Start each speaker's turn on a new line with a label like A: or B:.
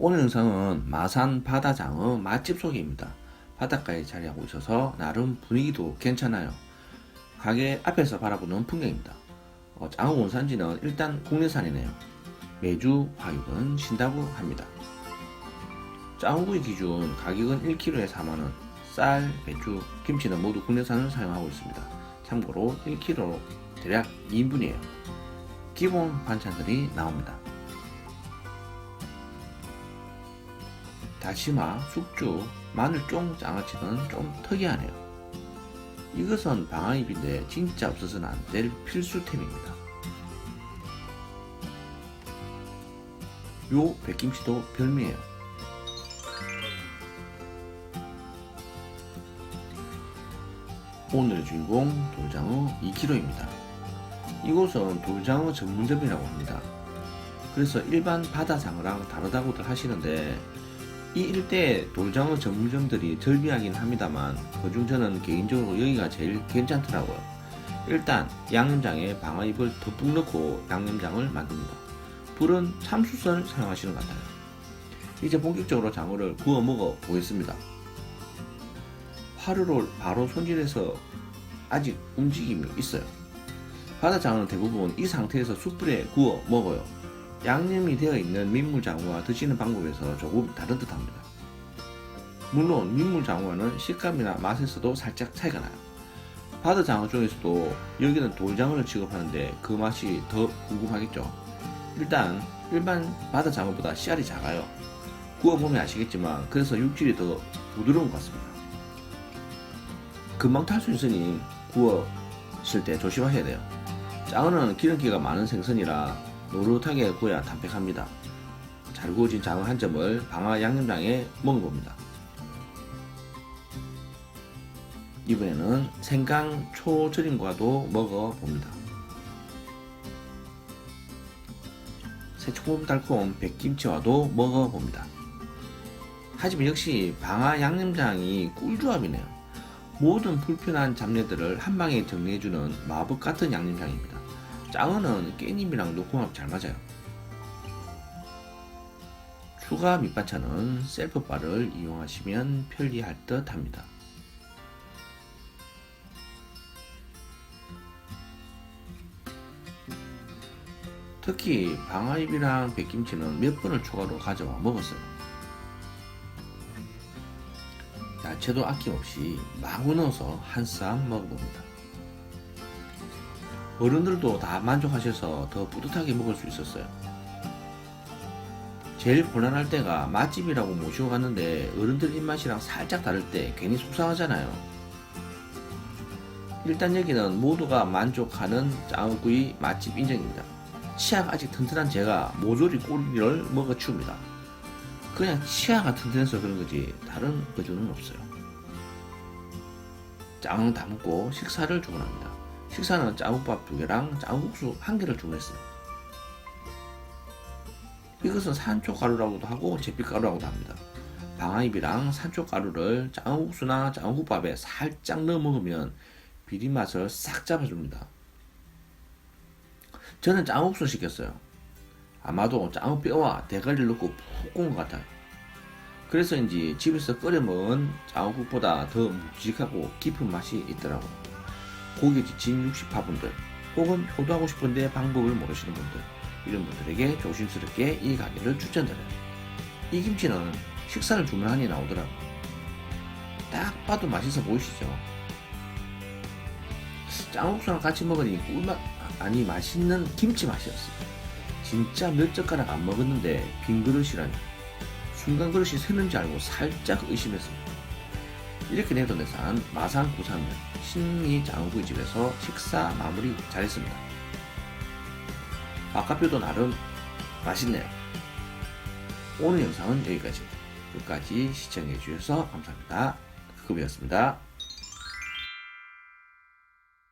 A: 오늘 영상은 마산 바다장어 맛집 소개입니다. 바닷가에 자리하고 있어서 나름 분위기도 괜찮아요. 가게 앞에서 바라보는 풍경입니다. 어, 장어 원산지는 일단 국내산이네요. 매주 가격은 신다고 합니다. 장어구이 기준 가격은 1kg에 4만원, 쌀, 배추, 김치는 모두 국내산을 사용하고 있습니다. 참고로 1kg 대략 2인분이에요. 기본 반찬들이 나옵니다. 다시마, 숙주, 마늘쫑 장아찌는 좀 특이하네요. 이것은 방아잎인데 진짜 없어서는 안 될 필수템입니다. 요 백김치도 별미예요. 오늘의 주인공 돌장어 2kg입니다. 이곳은 돌장어 전문점이라고 합니다. 그래서 일반 바다장어랑 다르다고들 하시는데 이 일대에 돌장어 전문점들이 절비하긴 합니다만 그중 저는 개인적으로 여기가 제일 괜찮더라고요. 일단 양념장에 방아잎을 듬뿍 넣고 양념장을 만듭니다. 불은 참숯을 사용하시는 것 같아요. 이제 본격적으로 장어를 구워 먹어 보겠습니다. 화로를 바로 손질해서 아직 움직임이 있어요. 바다장어는 대부분 이 상태에서 숯불에 구워 먹어요. 양념이 되어 있는 민물장어와 드시는 방법에서 조금 다른 듯 합니다. 물론 민물장어는 식감이나 맛에서도 살짝 차이가 나요. 바다장어 중에서도 여기는 돌장어를 취급하는데 그 맛이 더 궁금하겠죠. 일단 일반 바다장어보다 씨알이 작아요. 구워보면 아시겠지만 그래서 육질이 더 부드러운 것 같습니다. 금방 탈 수 있으니 구웠을 때 조심하셔야 돼요. 장어는 기름기가 많은 생선이라 노릇하게 구워야 담백합니다. 잘 구워진 장어 한 점을 방아 양념장에 먹어봅니다. 이번에는 생강 초절임과도 먹어봅니다. 새콤달콤 백김치와도 먹어봅니다. 하지만 역시 방아 양념장이 꿀조합이네요. 모든 불편한 잡내들을 한 방에 정리해주는 마법 같은 양념장입니다. 장어는 깻잎이랑 노콩합 잘 맞아요. 추가 밑반찬은 셀프바를 이용하시면 편리할 듯 합니다. 특히 방아잎이랑 백김치는 몇 번을 추가로 가져와 먹었어요. 야채도 아낌없이 마구 넣어서 한 쌈 먹어봅니다. 어른들도 다 만족하셔서 더 뿌듯하게 먹을 수 있었어요. 제일 곤란할 때가 맛집이라고 모시고 갔는데 어른들 입맛이랑 살짝 다를 때 괜히 속상하잖아요. 일단 여기는 모두가 만족하는 짱구이 맛집 인정입니다. 치아가 아직 튼튼한 제가 모조리 꼬리를 먹어 치웁니다. 그냥 치아가 튼튼해서 그런 거지 다른 거조는 없어요. 짱은 다 먹고 식사를 주문합니다. 식사는 짜국밥 두 개랑 짜국수 한 개를 주문했어요. 이것은 산초 가루라고도 하고 제빛 가루라고도 합니다. 방아잎이랑 산초 가루를 짜국수나 짜국밥에 살짝 넣어 먹으면 비린 맛을 싹 잡아줍니다. 저는 짜국수 시켰어요. 아마도 짜국뼈와 대가리를 넣고 푹 구운 것 같아요. 그래서인지 집에서 끓여 먹은 짜국국보다 더 묵직하고 깊은 맛이 있더라고요. 고기 지친 60파분들 혹은 효도하고 싶은데 방법을 모르시는 분들 이런 분들에게 조심스럽게 이 가게를 추천드려요. 이 김치는 식사를 주문하니 나오더라고요. 딱 봐도 맛있어 보이시죠? 짱국수랑 같이 먹으니 꿀맛 아니 맛있는 김치 맛이었어요. 진짜 몇 젓가락 안 먹었는데 빈 그릇이라니 순간 그릇이 새는지 알고 살짝 의심했습니다. 이렇게 내돈내산 마산 구산면 신미 장구이 집에서 식사 마무리 잘했습니다. 아까뼈도 나름 맛있네요. 오늘 영상은 여기까지. 끝까지 시청해 주셔서 감사합니다. 그급이었습니다.